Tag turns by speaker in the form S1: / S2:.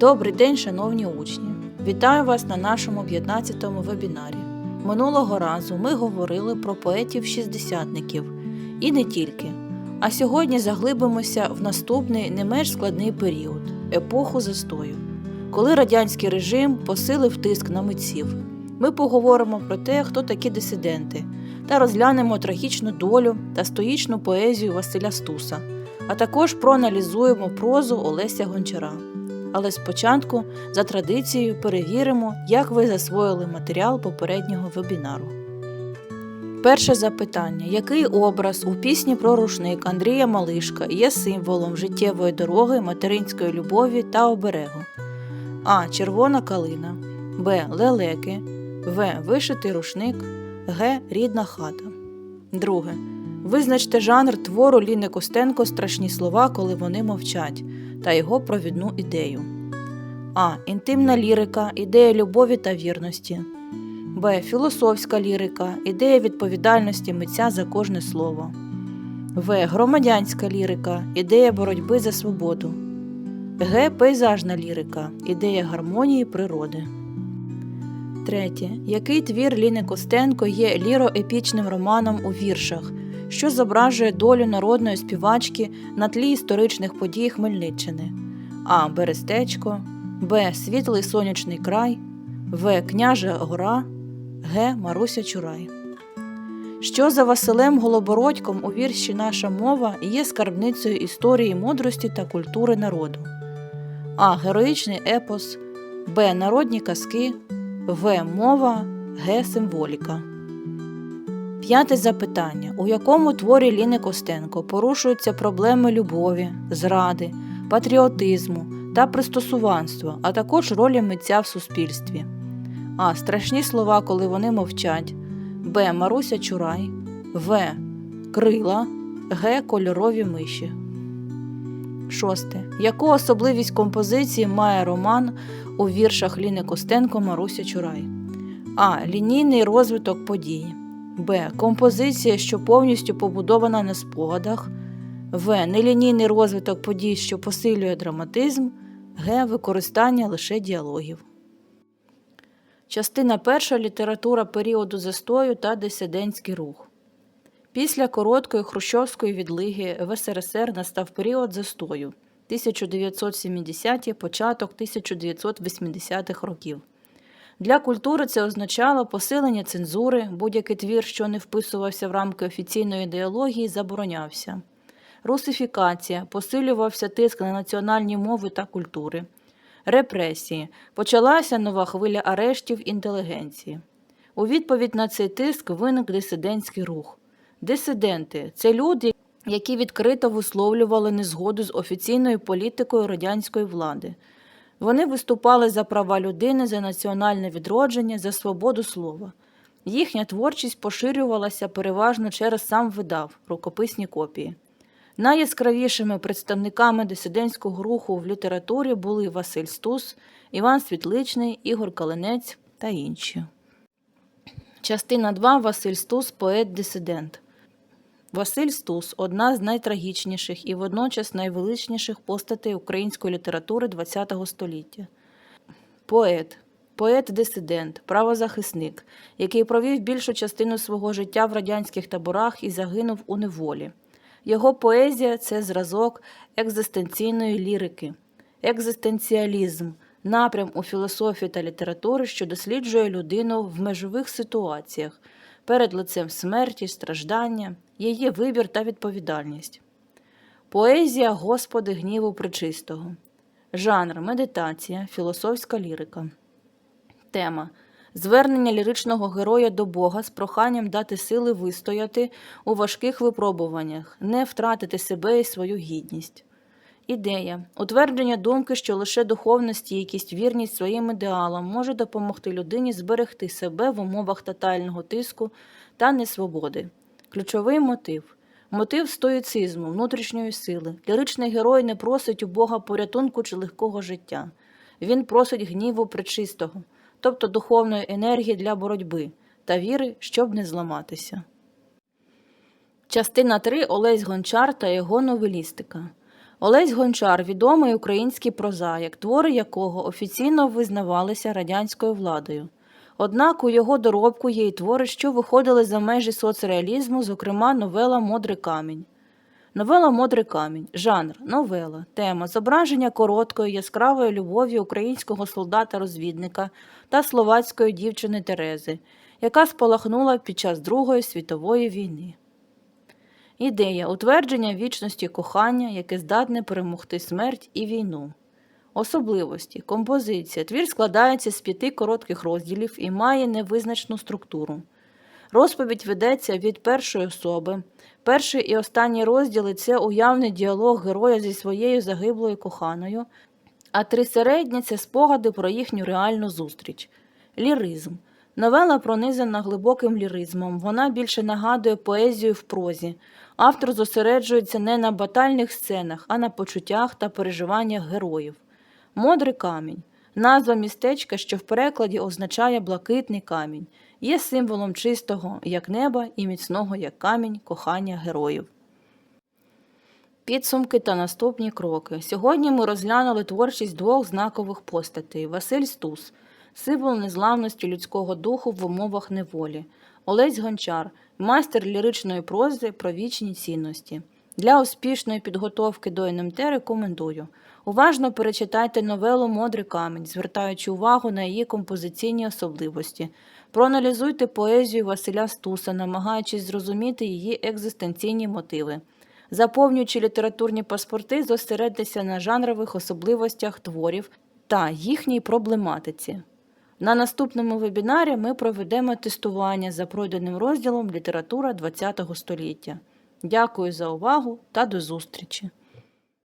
S1: Добрий день, шановні учні! Вітаю вас на нашому 15-му вебінарі. Минулого разу ми говорили про поетів-шістдесятників і не тільки. А сьогодні заглибимося в наступний не менш складний період епоху застою, коли радянський режим посилив тиск на митців. Ми поговоримо про те, хто такі дисиденти, та розглянемо трагічну долю та стоїчну поезію Василя Стуса, а також проаналізуємо прозу Олеся Гончара. Але спочатку, за традицією, перевіримо, як ви засвоїли матеріал попереднього вебінару. Перше запитання: який образ у пісні про рушник Андрія Малишка є символом життєвої дороги, материнської любові та оберегу? А. Червона калина, Б. Лелеки, В. Вишитий рушник, Г. Рідна хата. Друге. Визначте жанр твору Ліни Костенко Страшні слова, коли вони мовчать та його провідну ідею. А. Інтимна лірика, ідея любові та вірності. Б. Філософська лірика, ідея відповідальності митця за кожне слово. В. Громадянська лірика, ідея боротьби за свободу. Г. Пейзажна лірика, ідея гармонії природи. Третє. Який твір Ліни Костенко є ліроепічним романом у віршах, що зображує долю народної співачки на тлі історичних подій Хмельниччини? А. Берестечко, Б. Світлий сонячний край, В. Княжа гора, Г. Маруся Чурай. Що за Василем Голобородьком у вірші Наша мова є скарбницею історії мудрості та культури народу? А. Героїчний епос, Б. Народні казки, В. Мова, Г. Символіка. П'яте запитання: у якому творі Ліни Костенко порушуються проблеми любові, зради, патріотизму та пристосуванства, а також ролі митця в суспільстві? А. Страшні слова, коли вони мовчать. Б. Маруся Чурай, В. Крила, Г. Кольорові миші. Шосте. Яку особливість композиції має роман у віршах Ліни Костенко Маруся Чурай? А. Лінійний розвиток подій. Б. Композиція, що повністю побудована на спогадах. В. Нелінійний розвиток подій, що посилює драматизм. Г. Використання лише діалогів. Частина перша література періоду застою та дисидентський рух. Після короткої хрущовської відлиги в СРСР настав період застою 1970-ті, початок 1980-х років. Для культури це означало посилення цензури, будь-який твір, що не вписувався в рамки офіційної ідеології, заборонявся. Русифікація, посилювався тиск на національні мови та культури. Репресії. Почалася нова хвиля арештів інтелігенції. У відповідь на цей тиск виник дисидентський рух. Дисиденти це люди, які відкрито висловлювали незгоду з офіційною політикою радянської влади. Вони виступали за права людини, за національне відродження, за свободу слова. Їхня творчість поширювалася переважно через сам видав рукописні копії. Найяскравішими представниками дисидентського руху в літературі були Василь Стус, Іван Світличний, Ігор Калинець та інші. Частина 2. Василь Стус поет-дисидент. Василь Стус одна з найтрагічніших і водночас найвеличніших постатей української літератури ХХ століття. Поет, поет-дисидент, правозахисник, який провів більшу частину свого життя в радянських таборах і загинув у неволі. Його поезія це зразок екзистенційної лірики, екзистенціалізм, напрям у філософії та літератури, що досліджує людину в межових ситуаціях перед лицем смерті, страждання, її вибір та відповідальність. Поезія Господи гніву причистого. Жанр медитація, філософська лірика. Тема Звернення ліричного героя до Бога з проханням дати сили вистояти у важких випробуваннях, не втратити себе і свою гідність. Ідея утвердження думки, що лише духовна стійкість, вірність своїм ідеалам може допомогти людині зберегти себе в умовах тотального тиску та несвободи. Ключовий мотив мотив стоїцизму, внутрішньої сили. Ліричний герой не просить у Бога порятунку чи легкого життя. Він просить гніву пречистого, тобто духовної енергії для боротьби та віри, щоб не зламатися. Частина 3. Олесь Гончар та його новелістика. Олесь Гончар відомий український прозаїк, твори якого офіційно визнавалися радянською владою. Однак у його доробку є й твори, що виходили за межі соцреалізму, зокрема новела Модрий камінь. Новела Модрий камінь. Жанр новела. Тема зображення короткої яскравої любові українського солдата-розвідника та словацької дівчини Терези, яка спалахнула під час Другої світової війни. Ідея утвердження вічності кохання, яке здатне перемогти смерть і війну. Особливості. Композиція. Твір складається з п'яти коротких розділів і має невизначну структуру. Розповідь ведеться від першої особи. Перший і останній розділи це уявний діалог героя зі своєю загиблою коханою, а три середні це спогади про їхню реальну зустріч. Ліризм. Новела пронизана глибоким ліризмом. Вона більше нагадує поезію в прозі. Автор зосереджується не на батальних сценах, а на почуттях та переживаннях героїв. Модрий камінь. Назва містечка, що в перекладі означає блакитний камінь, є символом чистого, як неба, і міцного, як камінь, кохання героїв. Підсумки та наступні кроки. Сьогодні ми розглянули творчість двох знакових постатей: Василь Стус, символ незламності людського духу в умовах неволі, Олесь Гончар, майстер ліричної прози про вічні цінності. Для успішної підготовки до НМТ рекомендую. Уважно перечитайте новелу Модрий камінь, звертаючи увагу на її композиційні особливості. Проаналізуйте поезію Василя Стуса, намагаючись зрозуміти її екзистенційні мотиви. Заповнюючи літературні паспорти, зосередьтеся на жанрових особливостях творів та їхній проблематиці. На наступному вебінарі ми проведемо тестування за пройденим розділом Література ХХ століття. Дякую за увагу та до зустрічі!